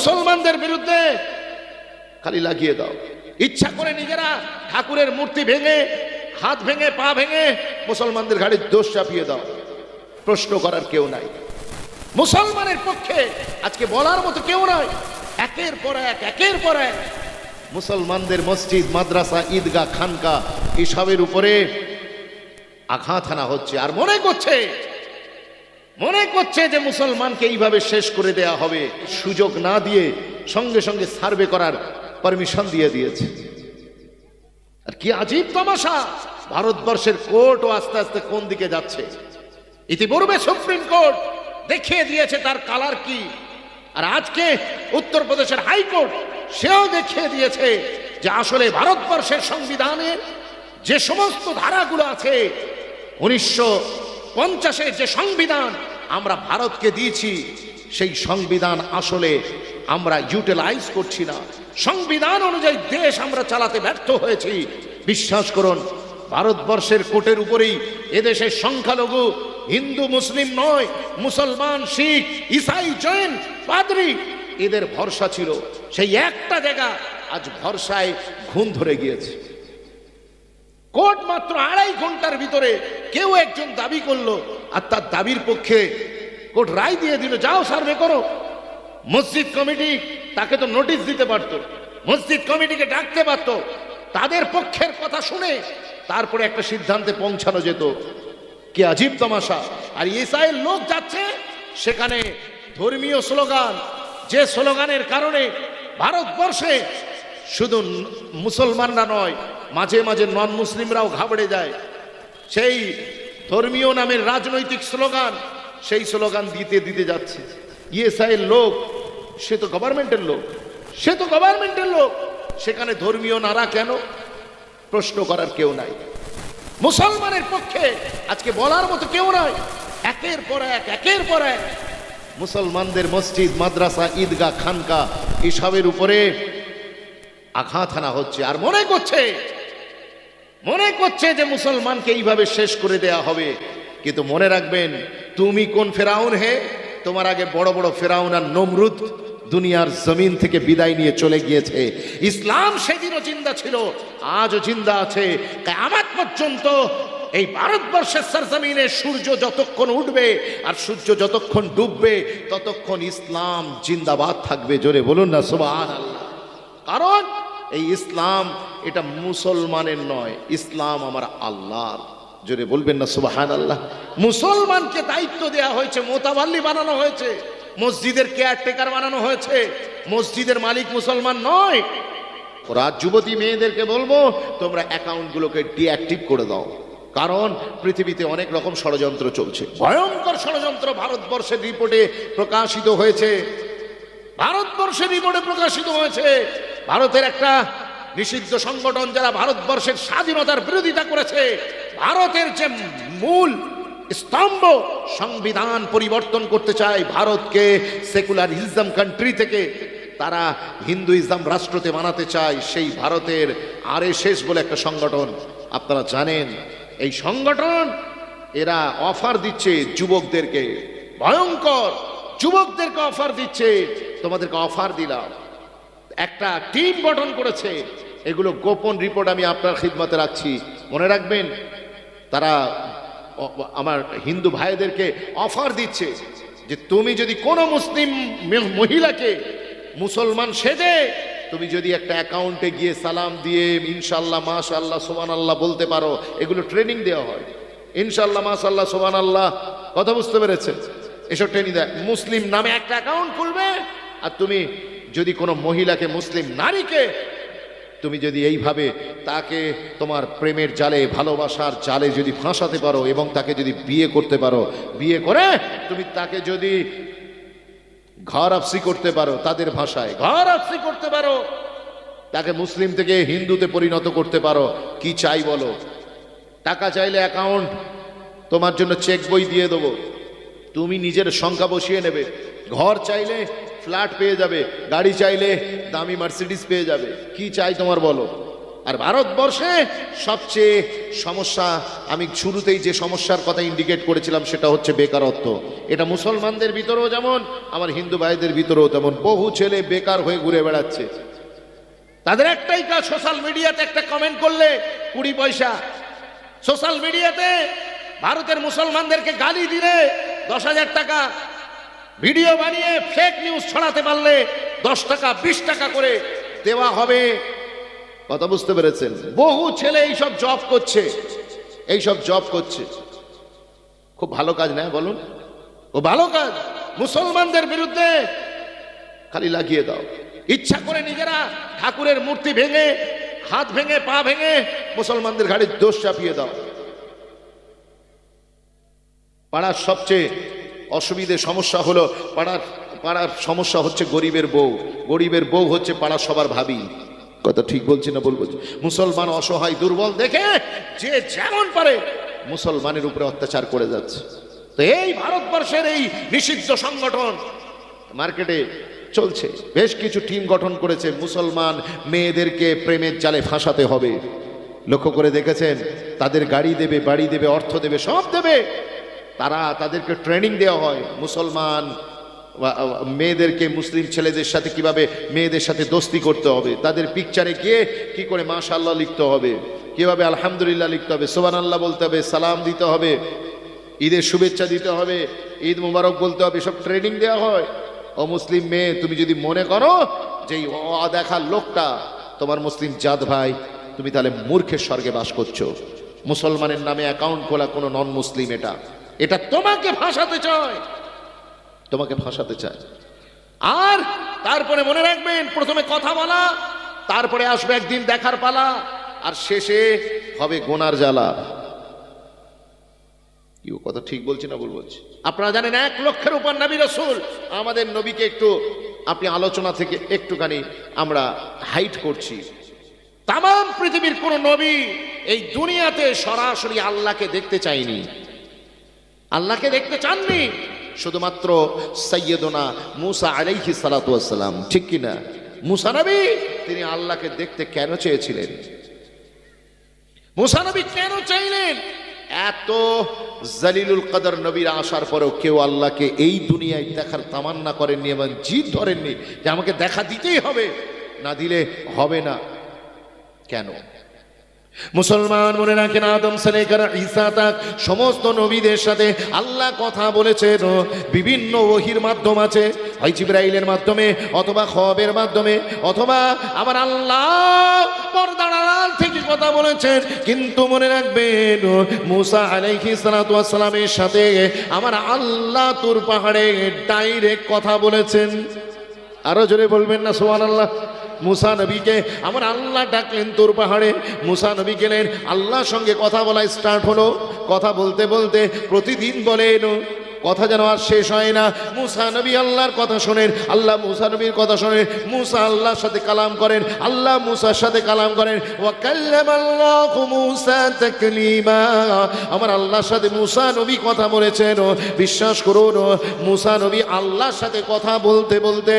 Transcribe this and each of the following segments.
মুসলমানদের বিরুদ্ধে খালি লাগিয়ে দাও। ইচ্ছা করে নিজেরা ঠাকুরের মূর্তি ভেঙে, হাত ভেঙে, পা ভেঙে মুসলমানদের ঘাড়ে দোষ চাপিয়ে দাও। প্রশ্ন করার কেউ নাই। মুসলমানের পক্ষে আজকে বলার মতো কেউ নয় একের পর এক, একের পর এক মুসলমানদের মসজিদ, মাদ্রাসা, ঈদগাহ খানকা এসবের উপরে আঘাত হানা হচ্ছে। আর মনে করছে মনে করছে যে মুসলমানকে এইভাবে শেষ করে দেয়া হবে, সুযোগ না দিয়ে সঙ্গে সঙ্গে সার্ভে করার পারমিশন দিয়ে দিয়েছে। আর কি আজীব তামাশা! ভারতবর্ষের কোর্টও আস্তে আস্তে কোন দিকে যাচ্ছে? ইতিপূর্বে সুপ্রিম কোর্ট দেখিয়ে দিয়েছে তার কালার কি। আর আজকে উত্তরপ্রদেশের হাইকোর্ট সেও দেখিয়ে দিয়েছে যে আসলে ভারতবর্ষের সংবিধানে যে সমস্ত ধারাগুলো আছে, উনিশশো পঞ্চাশের যে সংবিধান আমরা ভারতকে দিয়েছি, সেই সংবিধান আসলে আমরা ইউটিলাইজ করছি না। সংবিধান অনুযায়ী দেশ আমরা চালাতে ব্যর্থ হয়েছি। বিশ্বাস করুন, ভারতবর্ষের কোটের উপরেই এদেশের সংখ্যালঘু হিন্দু, মুসলিম নয়, মুসলমান, শিখ, ইসাই, জৈন, পাদরি, এদের ভরসা ছিল। সেই একটা জায়গা আজ ভরসায় ঘুম ধরে গিয়েছে। কোর্ট মাত্র আড়াই ঘণ্টার ভিতরে কেউ একজন দাবি করল, আর তার দাবির পক্ষে কোর্ট রায় দিয়ে দিল, যাও সার্ভে করো। মসজিদ কমিটি তাকে তো নোটিশ দিতে পারতো, মসজিদ কমিটিকে ডাকতে পারতো, তাদের পক্ষের কথা শুনে তারপরে একটা সিদ্ধান্তে পৌঁছানো যেত। কি আজীব তামাশা। আর ইসরায়েল লোক যাচ্ছে, সেখানে ধর্মীয় স্লোগান, যে স্লোগানের কারণে ভারতবর্ষে শুধু মুসলমানরা নয়, মাঝে মাঝে নন মুসলিমরাও ঘাবড়ে যায়। সেই ধর্মীয় নামের রাজনৈতিক স্লোগান, সেই স্লোগান দিতে দিতে যাচ্ছে। ইএসআইয়ের লোক, সে তো গভর্নমেন্টের লোক। সে তো গভর্নমেন্টের লোক। সেখানে ধর্মীয় নারা কেন? প্রশ্ন করার কেউ নাই। মুসলমানের পক্ষে আজকে বলার মতো কেউ নয় একের পর এক, একের পর এক। মুসলমানদের মসজিদ, মাদ্রাসা, ঈদগাহ খানকা এসবের উপরে আঘাত হানা হচ্ছে আর মনে করছে মনে করছে যে মুসলমানকে এইভাবে শেষ করে দেয়া হবে। কিন্তু মনে রাখবেন, তুমি কোন ফেরাউন হে? তোমার আগে বড় বড় ফেরাউন আর নমরুদ দুনিয়ার জমিন থেকে বিদায় নিয়ে চলে গিয়েছে। ইসলাম সেদিনও জিন্দা ছিল, আজও জিন্দা আছে। আমার পর্যন্ত এই ভারতবর্ষের সরজমিনে সূর্য যতক্ষণ উঠবে আর সূর্য যতক্ষণ ডুববে, ততক্ষণ ইসলাম জিন্দাবাদ থাকবে। জোরে বলুন না সুবহান আল্লাহ কারণ এই ইসলাম এটা মুসলমানের নয়, ইসলাম আমার আল্লাহর। জোরে বলবেন না সুবাহান আল্লাহ মুসলমানকে দায়িত্ব দেওয়া হয়েছে, মোতাবাল্লি বানানো হয়েছে, মসজিদের কেয়ারটেকার বানানো হয়েছে, মসজিদের মালিক মুসলমান নয়। ওরা যুবতী মেয়েদেরকে বলব, তোমরা অ্যাকাউন্টগুলোকে ডিঅ্যাক্টিভ করে দাও, কারণ পৃথিবীতে অনেক রকম ষড়যন্ত্র চলছে। ভয়ঙ্কর ষড়যন্ত্র ভারতবর্ষের রিপোর্টে প্রকাশিত হয়েছে। ভারতবর্ষের রিপোর্টে প্রকাশিত হয়েছে ভারতের একটা নিষিদ্ধ সংগঠন যারা ভারতবর্ষের স্বাধীনতার বিরোধিতা করেছে, ভারতের যে মূল স্তম্ভ সংবিধান পরিবর্তন করতে চায়, ভারতকে সেকুলার ইসলাম কান্ট্রি থেকে তারা হিন্দু হিন্দুইজম রাষ্ট্রতে বানাতে চায়, সেই ভারতের আর বলে একটা সংগঠন। আপনারা জানেন, এই সংগঠন এরা অফার দিচ্ছে যুবকদেরকে। ভয়ঙ্কর! যুবকদেরকে অফার দিচ্ছে, তোমাদেরকে অফার দিলাম। একটা টিম গঠন করেছে। এগুলো গোপন রিপোর্ট আমি আপনার খিদমতে রাখছি। মনে রাখবেন, তারা আমার হিন্দু ভাইদেরকে অফার দিচ্ছে যে তুমি যদি কোনো মুসলিম মহিলাকে মুসলমান সেজে, তুমি যদি একটা অ্যাকাউন্টে গিয়ে সালাম দিয়ে ইনশাল্লাহ মাশাল্লাহ সোমান আল্লাহ বলতে পারো, এগুলো ট্রেনিং দেওয়া হয়। ইনশাল্লাহ মাশাল্লাহ সোমান আল্লাহ কথা বুঝতে পেরেছে এসব ট্রেনিং দেয়। মুসলিম নামে একটা অ্যাকাউন্ট খুলবে আর তুমি যদি কোনো মহিলাকে মুসলিম নারীকে তুমি যদি এইভাবে তাকে তোমার প্রেমের জালে, ভালোবাসার জালে যদি ফাঁসাতে পারো এবং তাকে যদি বিয়ে করতে পারো, বিয়ে করে তুমি তাকে যদি ঘর আপসি করতে পারো তাদের ভাষায়, ঘর আপসি করতে পারো, তাকে মুসলিম থেকে হিন্দুতে পরিণত করতে পারো, কি চাই বলো? টাকা চাইলে অ্যাকাউন্ট তোমার জন্য চেক বই দিয়ে দেবো। তুমি নিজের সংখ্যা বসিয়ে নেবে। ঘর চাইলে ফ্ল্যাট পেয়ে যাবে। গাড়ি চাইলে দামি মার্সিডিস পেয়ে যাবে। কি চাই তোমার বলো? আর ভারতবর্ষে সবচেয়ে সমস্যা, আমি শুরুতেই যে সমস্যার কথা ইন্ডিকেট করেছিলাম সেটা হচ্ছে বেকারত্ব। এটা মুসলমানদের ভিতরেও যেমন, আমার হিন্দু ভাইদের ভিতরেও তেমন। বহু ছেলে বেকার হয়ে ঘুরে বেড়াচ্ছে। তাদের একটাই কাজ সোশ্যাল মিডিয়াতে একটা কমেন্ট করলে কুড়ি পয়সা। সোশ্যাল মিডিয়াতে ভারতের মুসলমানদেরকে গালি দিলে দশ হাজার টাকা। ভিডিও বানিয়ে ফেক নিউজ ছড়াতে পারলে দশ টাকা, বিশ টাকা করে দেওয়া হবে। কথা বুঝতে পেরেছেন? বহু ছেলে এইসব জব করছে। এইসব জব করছে। খুব ভালো কাজ না, বলুন? ও ভালো কাজ। মুসলমানদের বিরুদ্ধে খালি লাগিয়ে দাও। ইচ্ছা করে নিজেরা ঠাকুরের মূর্তি ভেঙে, হাত ভেঙে, পা ভেঙে মুসলমানদের ঘাড়ে দোষ চাপিয়ে দাও। পাড়ার সবচেয়ে অসুবিধে সমস্যা হলো, পাড়ার পাড়ার সমস্যা হচ্ছে গরিবের বউ। গরিবের বউ হচ্ছে পাড়ার সবার ভাবি। কথা ঠিক বলছি না বলব মুসলমান অসহায়, দুর্বল, দেখে যে যেমন পারে মুসলমানের উপরে অত্যাচার করে যাচ্ছে। তো এই ভারতবর্ষের এই নিষিদ্ধ সংগঠন মার্কেটে চলছে। বেশ কিছু টিম গঠন করেছে মুসলমান মেয়েদেরকে প্রেমের জালে ফাঁসাতে হবে। লক্ষ্য করে দেখেছেন? তাদের গাড়ি দেবে, বাড়ি দেবে, অর্থ দেবে, সব দেবে। তারা তাদেরকে ট্রেনিং দেওয়া হয়। মুসলমান মেয়েদেরকে মুসলিম ছেলেদের সাথে কীভাবে মেয়েদের সাথে দোস্তি করতে হবে, তাদের পিকচারে গিয়ে কি করে মাশাল্লাহ লিখতে হবে, কীভাবে আলহামদুলিল্লাহ লিখতে হবে সোবান আল্লাহ বলতে হবে, সালাম দিতে হবে, ঈদের শুভেচ্ছা দিতে হবে, ঈদ মুবারক বলতে হবে, সব ট্রেনিং দেওয়া হয়। ও মুসলিম মেয়ে, তুমি যদি মনে করো যে অদেখা লোকটা তোমার মুসলিম জাত ভাই, তুমি তাহলে মূর্খের স্বর্গে বাস করছ। মুসলমানের নামে অ্যাকাউন্ট খোলা কোনো নন মুসলিম এটা। এটা তোমাকে ফাঁসাতে চায় তোমাকে ফাঁসাতে চায় আর তারপরে মনে রাখবেন প্রথমে কথা বলা তারপরে আসবে একদিন দেখার পালা আর শেষে হবে গোনার জ্বালা। কি ও কথা ঠিক বলছি না ভুল বলছি? আপনারা জানেন এক লক্ষের উপর নবী রসুল আমাদের নবীকে একটু আপনি আলোচনা থেকে একটুখানি আমরা হাইট করছি। তাম পৃথিবীর কোন নবী এই দুনিয়াতে সরাসরি আল্লাহকে দেখতে চাইনি আল্লাহকে দেখতে চাননি? শুধুমাত্র সৈয়দনা মুসা আলাইহি সালাতাম ঠিক কিনা মুসা নবী, তিনি আল্লাহকে দেখতে কেন চেয়েছিলেন? মুসা নবী কেন চাইলেন? এত জালিলুল কদর নবীর আসার পরেও কেউ আল্লাহকে এই দুনিয়ায় দেখার তামান্না করেননি এবং জিদ ধরেননি যে আমাকে দেখা দিতেই হবে, না দিলে হবে না। কেন? মুসলমান মনে রাখেন আদম সালেকার ঈসা তাক সমস্ত নবীদের সাথে আল্লাহ কথা বলেছেন, বিভিন্ন ওহির মাধ্যম আছে হয় জিব্রাইলের মাধ্যমে অথবা খবের মাধ্যমে, অথবা আমার আল্লাহ পর্দার আড়াল থেকে কথা বলেছেন, কিন্তু মনে রাখবেন মুসা আলাইহি সালামের সাথে আমার আল্লাহ তুর পাহাড়ে ডাইরেক্ট কথা বলেছেন। আরও জোরে বলবেন না সোহান আল্লাহ মুসা নবীকে, আমার আল্লাহ ডাকলেন তোর পাহাড়ে। মুসা নবী গেলেন, আল্লাহর সঙ্গে কথা বলা স্টার্ট হলো। কথা বলতে বলতে প্রতিদিন বলেন কথা যেন আর শেষ হয় না। মুসা নবী আল্লাহর কথা শোনেন, আল্লাহ মুসা নবীর কথা শোনেন, মুসা আল্লাহর সাথে কালাম করেন, আল্লাহ মুসার সাথে কালাম করেন। আমার আল্লাহর সাথে মুসা নবী কথা বলেছেন বিশ্বাস করুন মুসা নবী আল্লাহর সাথে কথা বলতে বলতে,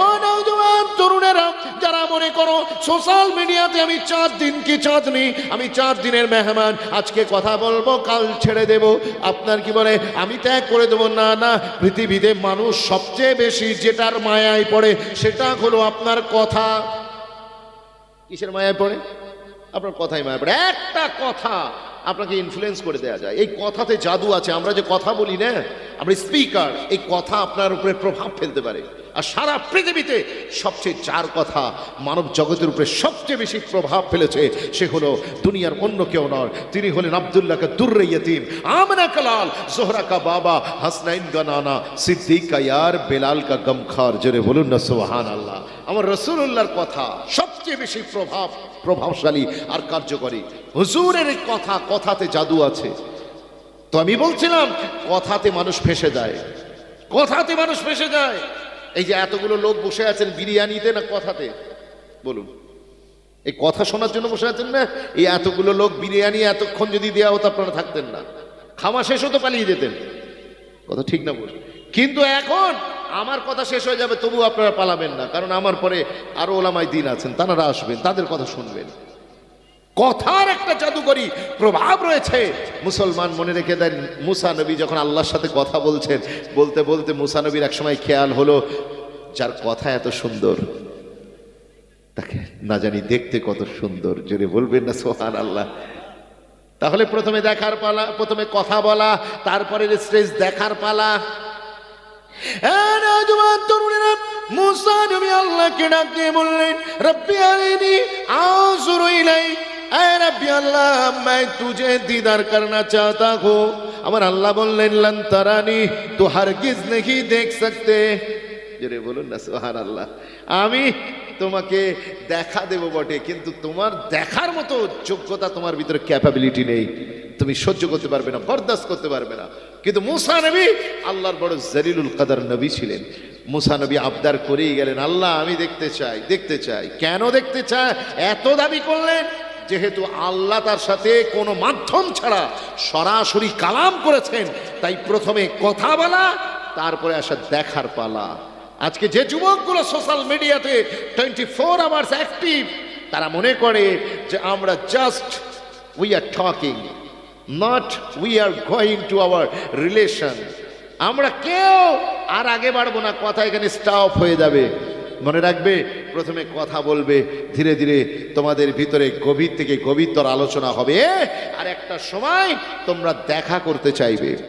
ও নওজোয়ান তরুণেরা, যারা মনে করো সোশ্যাল মিডিয়াতে আমি চার দিন কি চাঁদ চাঁদনি আমি চার দিনের মেহমান, আজকে কথা বলব, কাল ছেড়ে দেব। আপনার কি বলে, আমি ত্যাগ করে দেবো। না না, পৃথিবীতে মানুষ সবচেয়ে বেশি যেটার মায়ায় পড়ে সেটা হলো আপনার কথা। কিসের মায়ায় পড়ে? আপনার কথাই মায়া পড়ে। একটা কথা আপনাকে ইনফ্লুয়েন্স করে দেওয়া যায়। এই কথাতে জাদু আছে। আমরা যে কথা বলি না, আমরা স্পিকার এই কথা আপনার উপরে প্রভাব ফেলতে পারে। আর সারা পৃথিবীতে সবচেয়ে যার কথা মানব জগতের উপরে সবচেয়ে বেশি প্রভাব ফেলেছে, সে হলো দুনিয়ার অন্য কেউ নয়। তিনি হলেন আবদুল্লাহকে দুর্রে ইয়তিম, আমনা কালাল, জোহরা কা বাবা, হাসনাইন কা নানা, সিদ্দিক কা ইয়ার, বেলাল কা গমখার, জোরে বলুন না সোহান আল্লাহ আমার রসুল্লাহর কথা সবচেয়ে বেশি প্রভাব, প্রভাবশালী আর কার্যকরী। হুজুরের কথা কথাতে জাদু আছে। তো আমি বলছিলাম, কথাতে মানুষ ফেসে যায়। কথাতে মানুষ ফেসে যায়। এই যে এতগুলো লোক বসে আছেন বিরিয়ানিতে না কথাতে? বলুন। এই কথা শোনার জন্য বসে আছেন না? এই এতগুলো লোক বিরিয়ানি এতক্ষণ যদি দেওয়া হতো আপনারা থাকতেন না। খাওয়া শেষ হতো পালিয়ে যেতেন। কথা ঠিক না বল কিন্তু এখন আমার কথা শেষ হয়ে যাবে তবু আপনারা পালাবেন না। কারণ আমার পরে আরও ওলামাই দিন আছেন, তারা আসবেন, তাদের কথা শুনবেন। কথার একটা জাদুকরী প্রভাব রয়েছে। মুসলমান মনে রেখে দেন, মুসা নবী যখন আল্লাহর সাথে কথা বলছেন, বলতে বলতে মুসা নবীর একসময় খেয়াল হলো, যার কথা এত সুন্দর, তাকে না জানি দেখতে কত সুন্দর, জোরে বলবেন না সোহান আল্লাহ তাহলে প্রথমে দেখার পালা, প্রথমে কথা বলা তারপরে স্টেজ দেখার পালা। মুসা নবী আল্লাহকে ডাক বললেন, রব্বি আরিনি আনজুরু ইলাইক। এ রব্বি আল্লাহ মাই তুজে দিদার করনা চাহতা হো আমার আল্লাহ বললেন, লান তারানি, তো হারগিজ নেহি দেখ সকতে। জোরে বলুন না সোহান আল্লাহ আমি তোমাকে দেখা দেব বটে, কিন্তু তোমার দেখার মতো যোগ্যতা তোমার ভিতরে ক্যাপাবিলিটি নেই। তুমি সহ্য করতে পারবে না, বরদাস্ত করতে পারবে না। কিন্তু মুসা নবী আল্লাহর বড় জলিলুল কাদার নবী ছিলেন। মুসা নবী আবদার করেই গেলেন, আল্লাহ, আমি দেখতে চাই দেখতে চাই। কেন দেখতে চায়? এত দাবি করলেন যেহেতু আল্লাহ তার সাথে কোনো মাধ্যম ছাড়া সরাসরি কালাম করেছেন, তাই প্রথমে কথা বলা, তারপরে আসা দেখার পালা। আজকে যে যুবকগুলো সোশ্যাল মিডিয়াতে টোয়েন্টি ফোর আওয়ার্স অ্যাক্টিভ তারা মনে করে যে আমরা just we are talking not we are going to our relation আমরা কেউ আর আগে বাড়বো না, কথা এখানে স্টপ হয়ে যাবে। মনে রাখবে প্রথমে কথা বলবে, ধীরে ধীরে তোমাদের ভিতরে গভীর থেকে গভীরতর আলোচনা হবে। আর একটা সময় তোমরা দেখা করতে চাইবে।